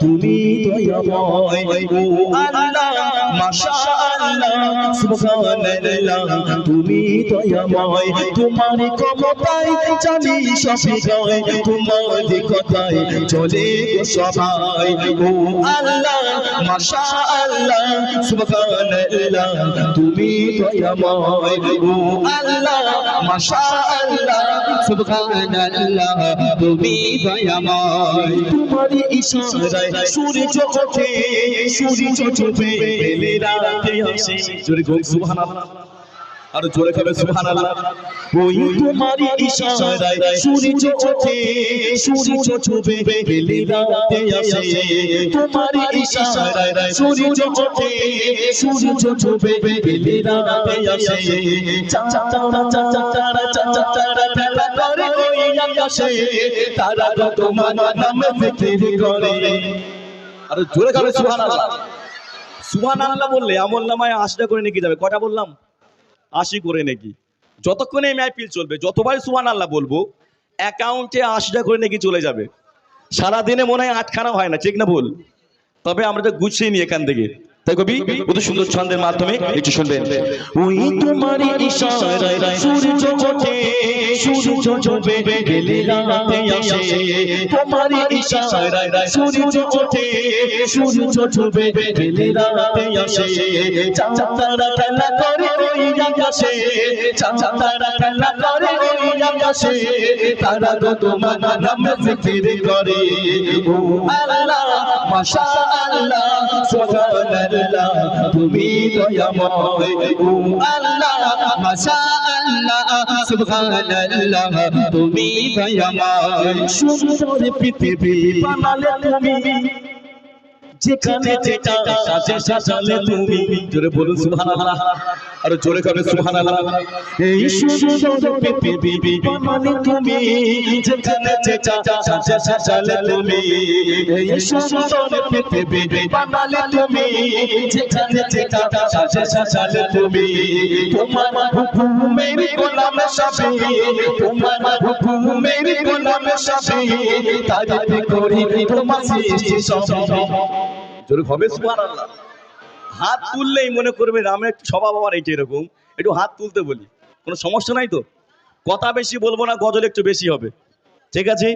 তুমি দয়াময় ও আল্লাহ। মাশাআল্লাহ, সুবহানাল্লাহ, তুমি দয়াময়, তোমার ক্ষমতায় জানি সবই গায় তোমার কথায় চলে গো সবাই। ও আল্লাহ, মাশাআল্লাহ, সুবহানাল্লাহ, তুমি দয়াময়। ও আল্লাহ, মাশাআল্লাহ, সুবহানাল্লাহ, তুমি দয়াময়। তোমার ইশারায় সূর্য ওঠে, সূর্য ডুবে আসে জোরে সুবহানাল্লাহ। আর জোরে খাবে সুবহানাল্লাহ? ওই তোমার ইশারায় সূর্য ওঠে সূর্য ডুবে বেলে রাতে আসে। তোমার ইশারায় সূর্য ওঠে সূর্য ডুবে বেলে রাতে আসে। চাচারা চাচারা চাচারা ফেলা করে ওই আকাশে। তারা তোমার নামে ফিকির করে আর জোরে খাবে সুবহানাল্লাহ? সুবহানাল্লাহ বললে, আমল নামায় আশিটা করে নাকি যাবে। কটা বললাম? আশি করে নাকি। যতক্ষণ এই মাহফিল চলবে, যতবারই সুহান আল্লাহ বলব, অ্যাকাউন্টে আশিটা করে নাকি চলে যাবে। সারাদিনে মনে হয় আটখানা হয় না, ঠিক না ভুল? তবে আমরা তো গুছিয়ে নিই এখান থেকে। তাই কবি কত সুন্দর ছন্দের মাধ্যমে একটু শুনবেন। ওই তোমার ইশারায় সূর্য ওঠে সূর্য ডুবে গেলে রাতে আসে। তোমার ইশারায় সূর্য ওঠে সূর্য ডুবে গেলে রাতে আসে। চাঁদারা খেলা করে ওই আকাশে। চাঁদারা খেলা করে ওই আকাশে। তারা গো তোমার নামে জিকির করে। ও আল্লাহ সুবহানাল্লাহ। তুমি দয়াময় ও আল্লাহ মাশাআল্লাহ সুবহানাল্লাহ তুমি দয়াময় সুন্দর পৃথিবী বানালে তুমি যেখানে যেটা সাজে সাজালে তুমি। জোরে বলুন সুবহানাল্লাহ। আর জোরে খাবে সুবহানাল্লাহ। এই সুন্দর পৃথিবী বানালে তুমি যেখানে যেটা সাজে সাজালে তুমি। এই সুন্দর পৃথিবী বানালে তুমি যেখানে যেটা সাজে সাজালে তুমি। তোমার হুকুমের গোলাম সবে তোমার হুকুমের গোলাম সবে। তারিফ করি তোমার সৃষ্টি সব হাত তুললেই মনে করবে রামের স্বভাব আমার এইটা এরকম। একটু হাত তুলতে বলি, কোনো সমস্যা নাই তো? কথা বেশি বলব না, গজল একটু বেশি হবে। ঠিক আছে?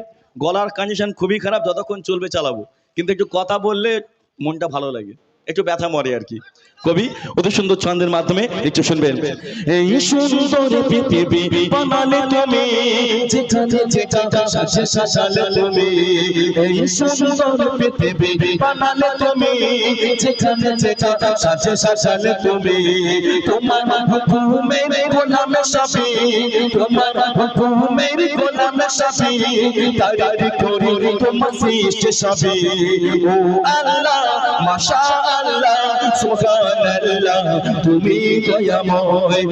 গলার কন্ডিশন খুবই খারাপ, যতক্ষণ চলবে চালাবো। কিন্তু একটু কথা বললে মনটা ভালো লাগে, একটু ব্যথা মরে আর কি। কবি অত সুন্দর ছন্দের মাধ্যমে একটু শুনবেন। এই সুন্দর পৃথিবী বানালে তুমি, যেখানে সাজে সাজালে তুমি। এই সুন্দর পৃথিবী বানালে তুমি, যেখানে সাজে সাজালে তুমি। তোমার হুকুমের গোলাম সবে তোমার হুকুমের গোলাম সবে তারি করি তোমার সৃষ্টি সবে ও আল্লাহ, মাশাআল্লাহ সুবহানাল্লাহ তুমি দয়াময়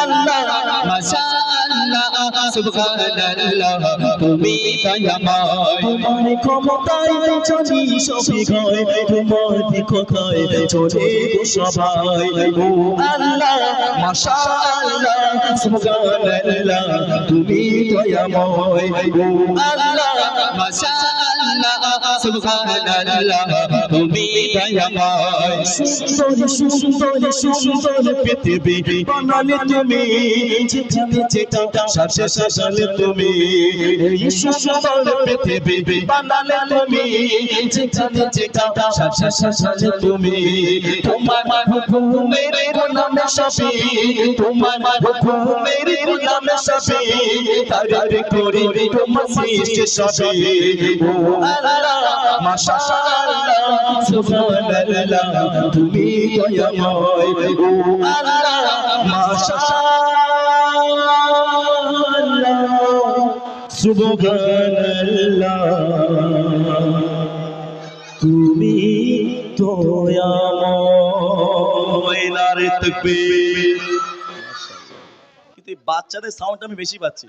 আল্লাহ মাশাআল্লাহ সুবহানাল্লাহ তুমি দয়াময়। তোমার ক্ষমতায় জানি সবই তোমার কথায় চলে সবাই ও আল্লাহ মাশাআল্লাহ সুবহানাল্লাহ তুমি দয়াময় ও আল্লাহ মাশাআল্লাহ সুবহানাল্লাহ তুমি দয়াময় সুন্দর সুন্দর সুন্দর পৃথিবী বানালে তুমি যেখানে যেটা সাজে সাজালে তুমি সুন্দর পৃথিবী বানালে তুমি যেখানে যেটা তোমার তুমি দয়াময় কিন্তু বাচ্চাদের সাউন্ড আমি বেশি পাচ্ছি।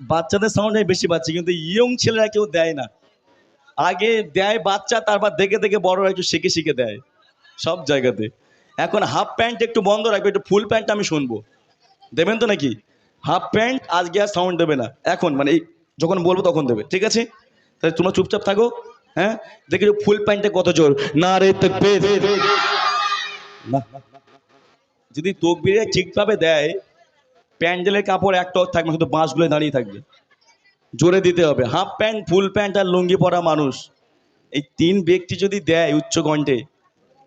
বাচ্চাদের সাউন্ড আমি বেশি পাচ্ছি, কিন্তু ইয়ং ছেলেরা কেউ দেয় না। আগে দেয় বাচ্চা, তারপর দেখে দেখে বড়রা একটু শিখে শিখে দেয়। সব জায়গাতে। এখন হাফ প্যান্ট একটু বন্ধ রাখবে, একটু ফুল প্যান্ট আমি শুনব। দেবেন তো নাকি? হাফ প্যান্ট আজকে আর সাউন্ড দেবে না। এখন মানে এই যখন বলব তখন দেবে, ঠিক আছে? তাহলে তোমরা চুপচাপ থাকো হ্যাঁ? দেখি ফুল প্যান্টে কত জোর। না রে না। যদি তকবিরে ঠিকভাবে দেয়, প্যান্ডেলের কাপড় একটা থাকবে শুধু বাঁশগুলো দাঁড়িয়ে থাকবে। জোরে দিতে হবে। হাফ প্যান্ট ফুল প্যান্ট আর লুঙ্গি পরা মানুষ। এই তিন ব্যক্তি যদি দেয় উচ্চ কণ্ঠে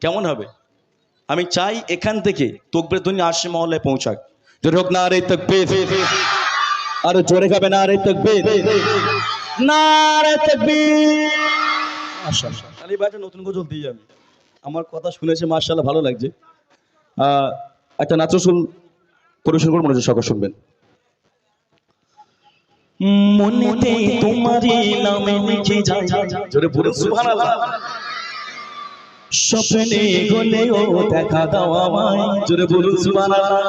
কেমন হবে? আমি চাই এখান থেকে তকবির ধ্বনি আশি মহলে পৌঁছাক। জোরে হোক না রে তকবীর। আরও জোরে খাবে না রে তকবীর। না রে তকবীর। মাশাআল্লাহ তাহলে একটা নতুন গজল দিয়ে যাবে আমার কথা শুনেছে মার্শাল্লাহ ভালো লাগছে। একটা নাচসুল পরিবেশন করব মনোযোগ সকল শুনবেন। মনেতে তোমারই নামে লিখে যায়। জোরে বলুন সুবহানাল্লাহ। স্বপ্নে গলেও দেখা দাও আমায় জোরে বলুন সুবহানাল্লাহ।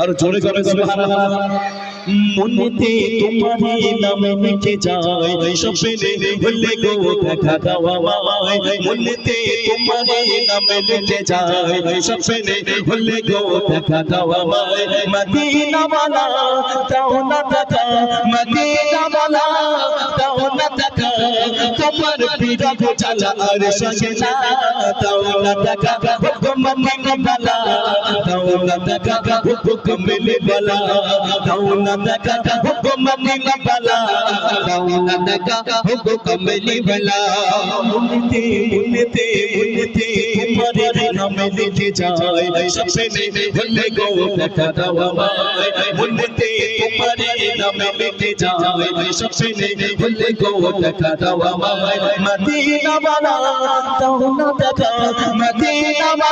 আর জোরে করে সুবহানাল্লাহ। মনেতে তোমারই নামে লিখে যায় স্বপ্নে গলে গো দেখা দাও আমায় মনেতে তোমারই নামে লিখে যায় স্বপ্নে গলে গো দেখা দাও আমায় মদিনা वाला দাও না দেখা মদিনা वाला দাও না দেখা তোমার পীরা গো চালা আর সজনা দাও না দেখা हुक्म मिले भला दौलत का हुक्म मिले भला दौलत का हुक्म मिले भला दौलत का हुक्म मिले भला उनते उनते उनते तुम्हारे नाम लिखे जाए सबसे मेरे भले गो लगा दवा उनते तुम्हारे नाम लिखे जाए सबसे मेरे भले गो लगा दवा मदीना वाला दौलत का मदीना वाला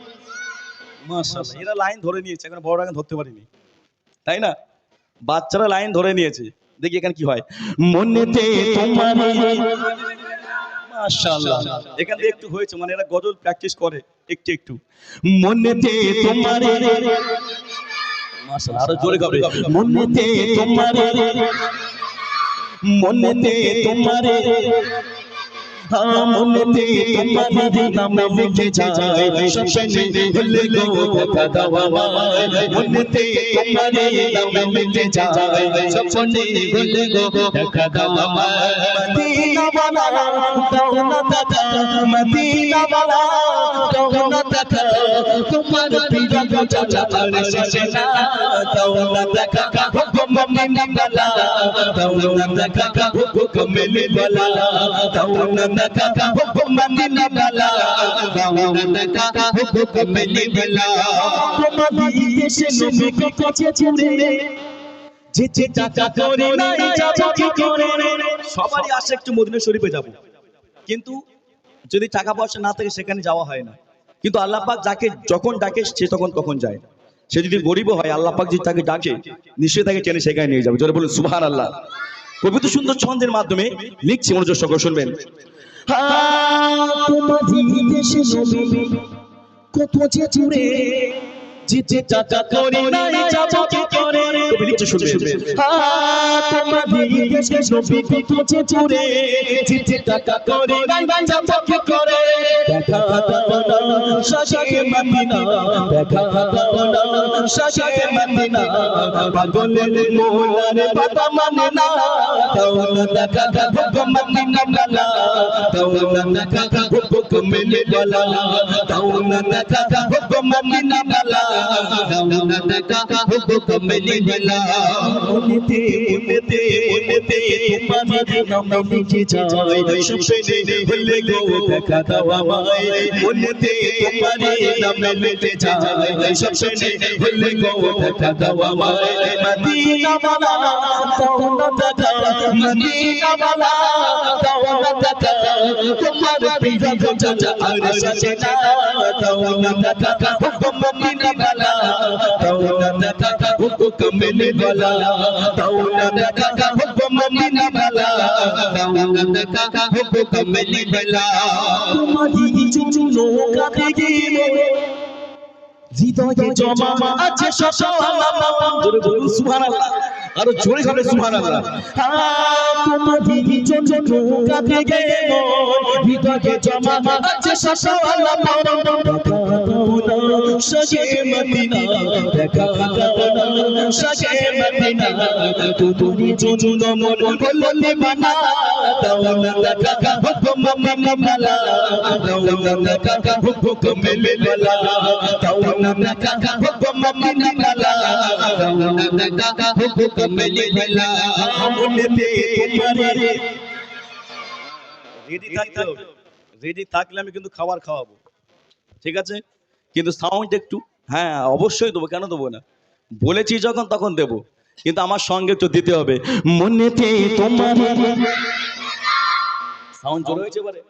এরা লাইন ধরে নিয়েছে, এখন ধরতে পারিনি? তাই না? বাচ্চারা লাইন ধরে নিয়েছে। দেখি এখানে কি হয়। মনেতে এখান থেকে একটু হয়েছে মানে এরা গজল প্র্যাকটিস করে, একটু একটু। মনেতে মনেতে তোমারে আমনতে তোমার নামে লিখে যায় সবসময় ভুলে গো কথা দাওয়া আমনতে তোমার নামে লিখে যায় সবসময় ভুলে গো কথা দাওয়া মদিনা বালা দৌলত তা মদিনা বালা দৌলত তা তোমার পিরা গোজা না দেখা হুকুম মদিনা वाला দাও না দেখা হুকুম মিলে वाला তোমার দেশে নবী কাছে চুরে যে যে টাকা করে নাই যাবো কি করে সবারই আশা একটু মদিনা শরীফে যাব কিন্তু যদি টাকা পয়সা না থাকে সেখানে যাওয়া হয় না কিন্তু আল্লাহ পাক যাকে যখন ডাকে সে তখন তখন যায় সে যদি গরিব হয় আল্লাহ পাক যদি তাকে ডাকে নিশ্চয়ই তাকে টেনে সেখানে নিয়ে যাবে জোরে বলুন সুবহান আল্লাহ পবিত্র সুন্দর ছন্দের মাধ্যমে লিখছি মনোযোগ সকল শুনবেন তোমাদের দেশে নবী কত যে জুড়ে যেতে টাকা করি নাই যাব কি করে কবি লিখছে শুনবেন তোমাদের দেশে নবী কত যে জুড়ে টাকা করে নাই যাব কি করে। দেখা দাও না শাশাকে মদিনা দেখা দাও না শাশাকে মদিনা পাগলের মোলার পাতা মানে না। দাও না দেখা হুকুম মদিনা বালা দাও না দেখা হুকুম মিলে বালা দাও না দেখা হুকুম মদিনা বালা দাও না দেখা হুকুম মিলে বালা মনেতে মনেতে মনেতে তোমার নাম লিখে যায় স্বপ্নে হলে গো, দেখা দাও আমায়। মনেতে তোমার নাম লিখে যায় স্বপ্নে হলে গো, দেখা দাও আমায়। মদিনা বালা দাও। না দাদা মদিনা বালা দাও না দাদা কমলে বালা দাও না দাদা মদিনা বালা তোমারি কাঁদে হৃদয়ে জমা আছে সুবহানাল্লাহ। আরও জোরে হবে সুবহানাল্লাহ। তোমারি চুচুনো কাঁদে গিয়ে হৃদয়ে জমা আছে সশালা সগে মদিনা দেখা দাও সগে মদিনা তুমি চুচুনো মন বলতে বানা দাও না দাদা হুকুম মামলা দাও না দাদা হুকুম মেলে বলা দাও না হুকুম মেলে বলা বলতে তোমারে রেডি থাকতে রেডি থাকলে আমি কিন্তু খাবার খাওয়াবো। ঠিক আছে? কিন্তু সাউন্ড একটু হ্যাঁ অবশ্যই দেবো। কেন দেবো না? বলেছি যখন, তখন দেবো। কিন্তু আমার সঙ্গে একটু দিতে হবে। মনেতে তোমার সাউন্ড জোরে হয়েছে এবারে?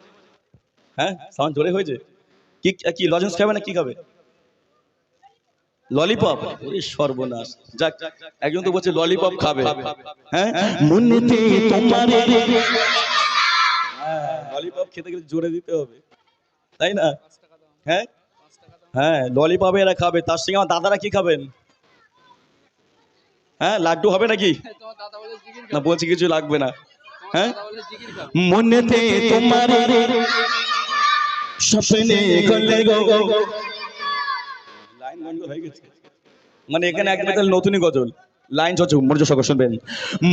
হ্যাঁ? সাউন্ড জোরে হয়েছে? কি কি, লজেন্স খাবে না কি খাবে? ললিপপ সর্বনাশ। যাক একজন তো বলছে ললিপপ খাবে। হ্যাঁ? মনেতে তোমার ললিপপ খেতে গেলে জোরে দিতে হবে। তাই না? হ্যাঁ? হ্যাঁ ললিপপ এরা খাবে। তার সঙ্গে আমার দাদারা কি খাবেন? হ্যাঁ লাড্ডু হবে নাকি? না বলছি কিছু লাগবে না। হ্যাঁ? মনেতে তোমার স্বপ্নে গলে গো। হয়ে গেছে মানে এখানে একদম তাহলে নতুনই গজল। লাইন চলছে মনোযোগ সহকারে শুনবেন।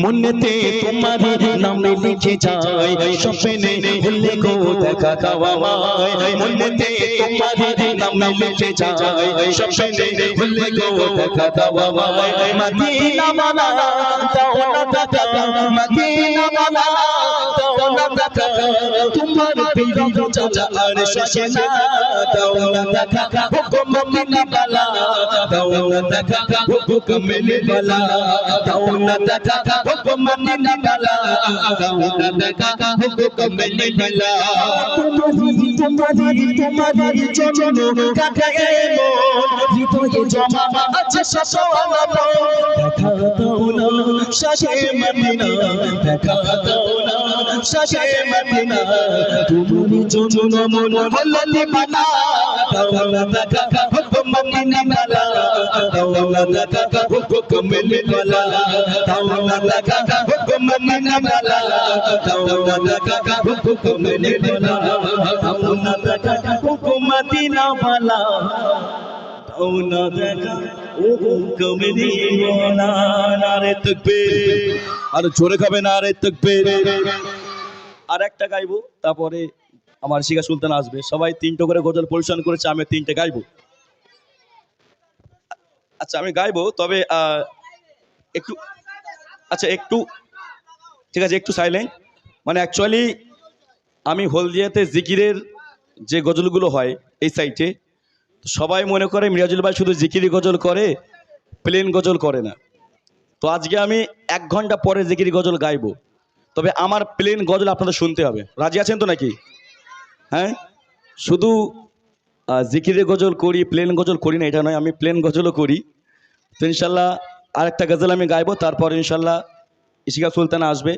মনেতে তোমার নাম লিখে যায় স্বপ্নে হলে গো দেখা দাও আমায় মনেতে তোমার নাম লিখে যায় স্বপ্নে হলে গো দেখা দাও আমায় মদিনা বালা দাও না দাদা মদিনা বালা না দাদা তোমার প্রিয় চাচা আর দাও না হুকুম বালা দাও না দাদা হুকুম মেলে বালা দাও না দাদা হুকুম মদিনা বালা দাও না দাদা হুকুম মেলে বালা তোমারি তোমারি তোমারি চরণ কাকে মন হৃদয়ে জমা আছে সসওয়ালা দেখা দাও না মদিনা। দেখা দাও না শাহে মদিনা। তুমি মন দাও না হুকুম মদিনা বালা না দাদা হুকুম মেলে। না দাদা হুকুম মদিনা বালা দাও না দাদা হুকুম মেলে। বালা দাও না দাদা হুকুম মদিনা বালা দাও না দাদা হুকুম মেলে। বালা নারে তাকবীর। আর জোরে খাবে না আরে তকবীর? আর একটা গাইবো, তারপরে আমার শিখা সুলতান আসবে। সবাই তিনটে করে গজল পরিবেশন করেছে, আমি তিনটে গাইবো। আচ্ছা আমি গাইবো, তবে একটু আচ্ছা একটু, ঠিক আছে, একটু সাইলেন্ট মানে অ্যাকচুয়ালি আমি হলদিয়াতে জিকিরের যে গজলগুলো হয়, এই সাইটে সবাই মনে করে মিরাজুল ভাই শুধু জিকিরি গজল করে প্লেন গজল করে না। তো আজকে আমি এক ঘণ্টা পরে জিকিরি গজল গাইবো। তবে আমার প্লেন গজল আপনাদের শুনতে হবে রাজি আছেন তো নাকি হ্যাঁ শুধু আহ, জিকিরের গজল করি প্লেন গজল করি না এটা নয় আমি প্লেন গজলও করি তো ইনশাল্লাহ আরেকটা গজল আমি গাইবো তারপর ইনশাল্লাহ ইশিকা সুলতান আসবে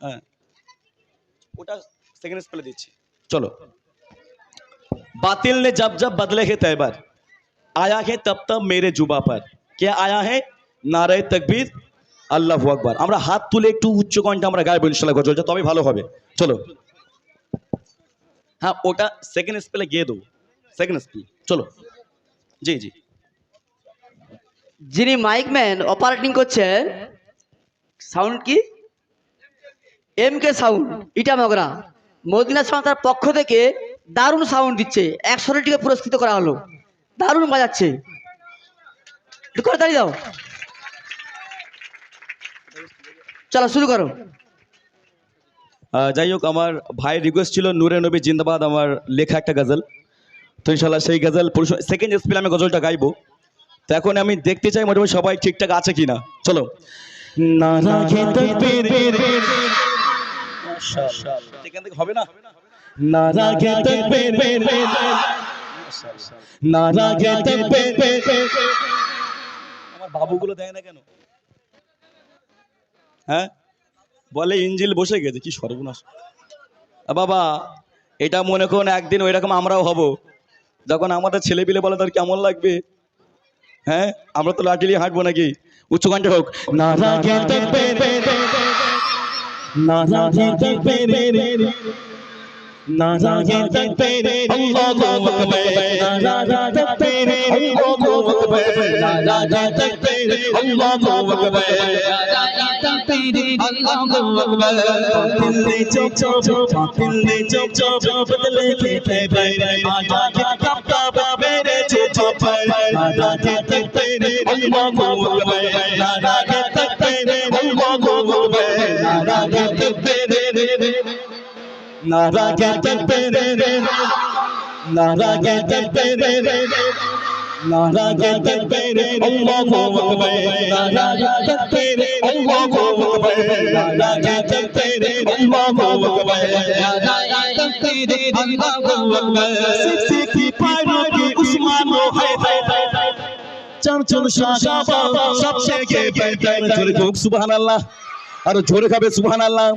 হ্যাঁ ওটা সেকেন্ড স্পেলে দিচ্ছি চলো बातिल ने जब जब बदले है तैबर आया है तब तब मेरे जुबा पर क्या आया है নারায় তকবীর আল্লাহু আকবার। আমরা হাত তুলে একটু উচ্চ কণ্ঠে আমরা গাইবো ইনশাল্লাহ গজলটা তবে ভালো হবে। চলো। হ্যাঁ ওটা সেকেন্ড স্পেলে গিয়ে দেবো। সেকেন্ড স্পেল চলো। জি জি। যিনি মাইকম্যান অপারেটিং করছেন সাউন্ড কি? এম কে সাউন্ড ইটা মগরা। মদিনা সংস্থার পক্ষ থেকে দারুণ সাউন্ড দিচ্ছে। একশোটিকে পুরস্কৃত করা হলো। দারুণ বাজাচ্ছে। দাঁড়িয়ে দাও। চলো শুরু করো। যাই হোক আমার ভাইয়ের রিকোয়েস্ট ছিল নূরে নবী জিন্দাবাদ আমার লেখা একটা গজল। তো ইনশাল্লাহ সেই গজল সেকেন্ড স্পেলে আমি গজলটা গাইবো। তো এখন আমি দেখতে চাই মোটামুটি সবাই ঠিকঠাক আছে কিনা। চলো। এখান থেকে হবে না? আমার বাবুগুলো দেয় না কেন? হ্যাঁ বলে ইঞ্জিল বসে গেছে কি সর্বনাশ বাবা এটা মনে করুন একদিন ওই রকম আমরাও হব যখন আমাদের ছেলে পিলে বলে তার কেমন লাগবে হ্যাঁ আমরা তো লাঠি নিয়ে হাঁটবো নাকি উচ্চকণ্ঠে হোক পেরে নারা দিল্লি চপ চপ দিল্লি চপ চপ বদলে খেতে বাইরে আজা কে কাপটা বাবে রে চপ আজা কে তকতে রে আল্লাহ গো আজা কে তকতে রে আল্লাহ গো আজা কে তকতে রে রে নারা কে তকতে রে রে নারা কে তকতে রে রে नारा के तक तेरे नारा के तक तेरे नारा के तक तेरे नारा के तक तेरे अल्लाह को अकबर नारा के तक तेरे अल्लाह को अकबर नारा के तक तेरे अल्लाह को अकबर सिक्सी की पैरों की उस्मान है चमचम शाबाब सबसे के बेहतर জোরে হোক সুবহান আল্লাহ আরো জোরে খাবে সুবহান আল্লাহ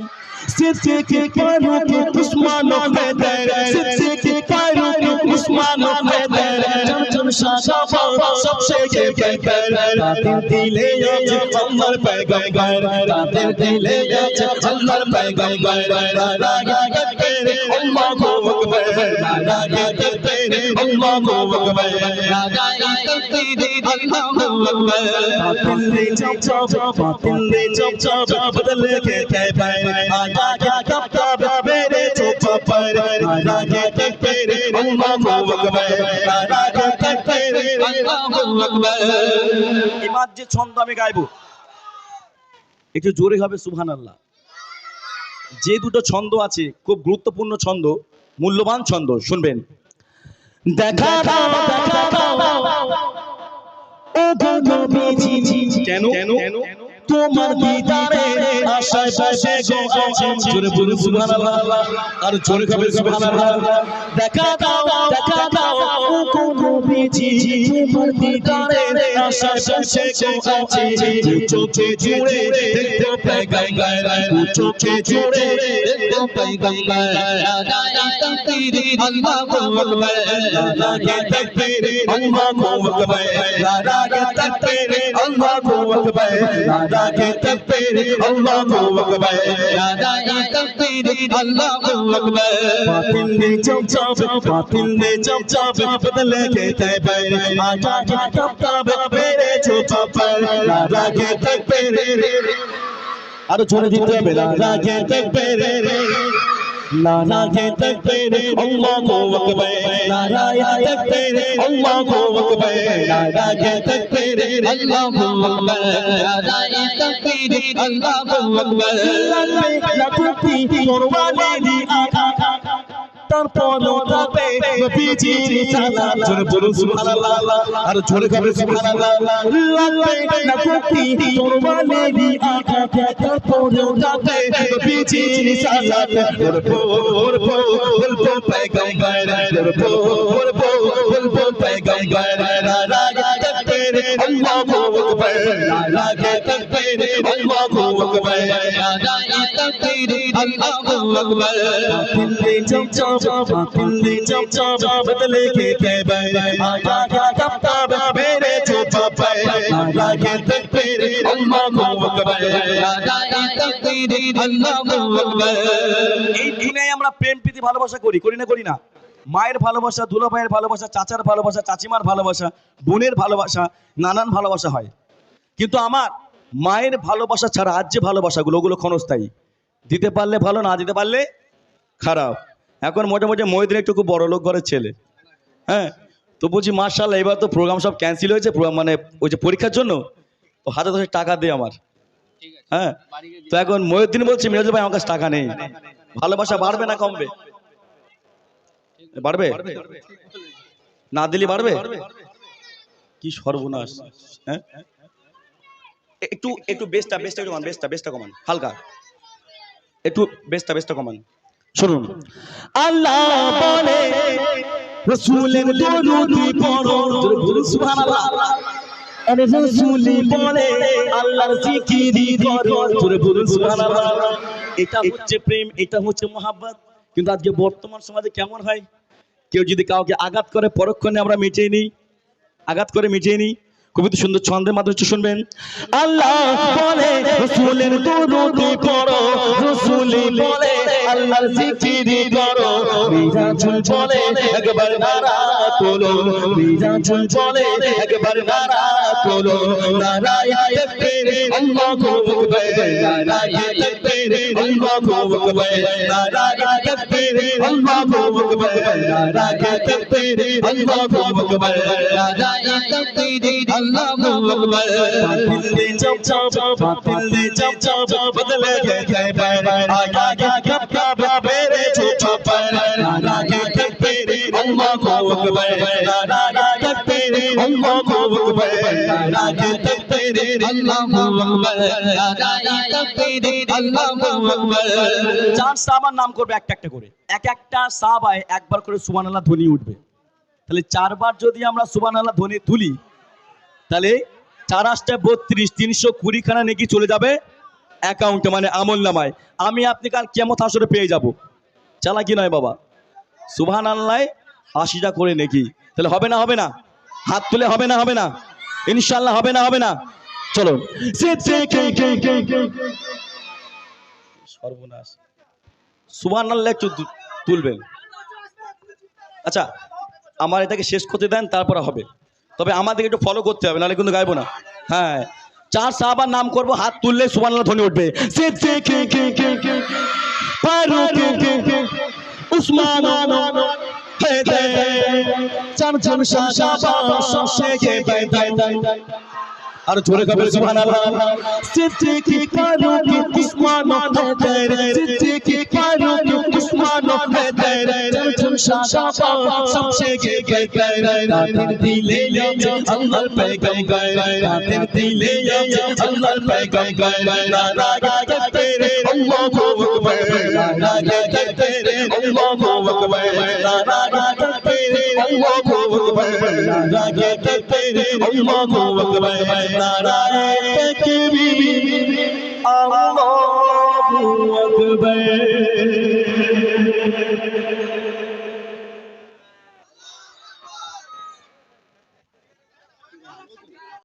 सिक्सी की पैरों की उस्मान है सिक्सी সবচেয়ে রাতের দিলে আছে আমার পেগাই গায় রাতের দিলে আছে আমার পেগাই গায় রা दिले आज अमर पैगंबर नारा के तेरे अल्लाह को अकबर नारा के तेरे अल्लाह को अकबर बातिल ने चप चप बातिल ने चप चप बदल के कहबर आजा क्या कब कब मेरे चुप पर आजा के तक तेरे अल्लाह को अकबर आजा के तक तेरे अल्लाह को अकबर এবার যে ছন্দ আমি গাইবো একটু জোরে হবে সুবহান আল্লাহ যে দুটো ছন্দ আছে খুব গুরুত্বপূর্ণ ছন্দ মূল্যবান ছন্দ শুনবেন। দেখা কেন? কেন? তোমার দিদারে আশায় বসে গো জোরে বলুন সুবহানাল্লাহ আর জোরে কবে সুবহানাল্লাহ দেখা দাও দেখা দাও কুকু নবীজি তোমার দিদারে আশায় বসে গো চোখে জুড়ে দেখতে পাই গঙ্গায় চোখে জুড়ে দেখতে পাই গঙ্গায় তকদীরে আল্লাহু আকবার আল্লাহ কে তকদীরে আল্লাহু আকবার আল্লাহ কে তকদীরে আল্লাহু আকবার নারে তকবীর আল্লাহু আকবার। নারে তকবীর আল্লাহু আকবার। ফাতিম দে চপ চপ ফাতিম দে চপ চপ বদলে কে তাই বাইরে আটা টপ টপ বেরে চুপ পর নারে তকবীর আরও জোরে দিতে হবে। নারে তকবীর नाना के तकबीर अल्लाह को अकबर नाना के तकबीर अल्लाह को अकबर नाना के तकबीर अल्लाह को अकबर नाना के तकबीर अल्लाह को अकबर लल्ला लल्ला लल्ला लल्ला लल्ला लल्ला ডাক্তার পলকাতে নবীজি সালাম জোরে বলুন সুবহানাল্লাহ। আর জোরে করে সুবহানাল্লাহ। লাগবে না কোটি তোর মানেরি আকা अल्लाह को अकबर बातिल ने जब जब बातिल ने जब जब बदले के कहबर आजा का तब तब मेरे चुप पर नारा के तकबीर अल्लाह को अकबर नारा के तकबीर अल्लाह को अकबर এই দুনিয়ায় আমরা প্রেম প্রীতি ভালোবাসা করি করি না করি না মায়ের ভালোবাসা দুলা ভাইয়ের ভালোবাসা চাচার ভালোবাসা চাচিমার ভালোবাসা বোনের ভালোবাসা নানান ভালোবাসা হয় কিন্তু আমার মায়ের ভালোবাসা ছাড়া আজ যে ভালোবাসাগুলো ওগুলো ক্ষণস্থায়ী দিতে পারলে ভালো, না দিতে পারলে খারাপ। এখন মোটামুটি মহিদিন একটু খুব বড় লোক ঘরের ছেলে। হ্যাঁ তো বলছি মার্শাল্লাহ এবার তো প্রোগ্রাম সব ক্যান্সেল হয়েছে প্রোগ্রাম মানে ওই যে পরীক্ষার জন্য? তো হাতে দশে টাকা দে আমার। হ্যাঁ তো এখন মহিউদ্দিন বলছে মিরাজুল ভাই, আমার কাছে টাকা নেই। ভালোবাসা বাড়বে না কমবে? বাড়বে? না দিলে বাড়বে? কি সর্বনাশ। হ্যাঁ? একটু একটু বেস্টটা বেস্টটা একটু বেস্টটা বেস্টটা কমান, হালকা। একটু বেস্টটা বেস্টটা কমান। শুনুন। আল্লাহ বলে রসুলের দরুদি পড়ো। সুবহানাল্লাহ আরে রসুলি বলে আল্লাহর জিকিরি করো। জোরে বলুন সুবহানাল্লাহ। এটা হচ্ছে প্রেম এটা হচ্ছে মহাব্বত। কিন্তু আজকে বর্তমান সমাজে কেমন হয়? কেউ যদি কাউকে আঘাত করে পরক্ষণে আমরা মিটিয়ে নিই। আঘাত করে মিটিয়ে নিই। খুবই তো সুন্দর ছন্দের মাধ্যমে একটু শুনবেন। আল্লাহ বলে, রসুলের দরুদি পড়ো রসুলি বলে, আল্লাহর জিকিরি করো মিরাজুল বলে, একবার নারা তোলো। মিরাজুল বলে, একবার নারা তোলো। নারায়ে তাকবীর, আল্লাহু আকবার, নারায় বেরে চপ চার নাম করবে একটা একটা করে এক একটা একবার করে সুবহানাল্লাহ ধ্বনি উঠবে তাহলে চারবার যদি আমরা সুবহানাল্লাহ ধ্বনি তুলি তাহলে চার আটটা বত্রিশ তিনশো কুড়িখানা নাকি চলে যাবে অ্যাকাউন্টে মানে আমল নামায় আমি আপনি কাল কেমন আসরে পেয়ে যাব চালাকি নয় বাবা সুবহান আল্লাহ আশিটা করে নাকি তাহলে হবে না হবে না হাত তুলে হবে না হবে না ইনশাল্লাহ হবে না হবে না চলো সর্বনাশ সুবহান আল্লাহ একটু তুলবেন আচ্ছা আমার এটাকে শেষ করতে দেন তারপরে হবে তবে আমাদেরকে একটু ফলো করতে হবে নাহলে কিন্তু গাইবো না হ্যাঁ চার সাহাবার নাম করব হাত তুললে আল্লাহ ধ্বনি উঠবে উসমান চার জন আর জোরে কবে সুবহানাল্লাহ সিদ্দিকি ফারুকি উসমান হায়দার সিদ্দিকি চার জন শাহাবা সবচেয়ে গে গে গে তাদের দিলে আল্লাহর পয়গম্বর তাদের দিলে আল্লাহর পয়গম্বর নারায়ে তাকবীর আল্লাহু আকবার নারায়ে তাকবীর আল্লাহু আকবার নারায়ে তাকবীর আল্লাহু আকবার নারায়ে তাকবীর আল্লাহু আকবার নারায়ে তাকবীর আল্লাহু আকবার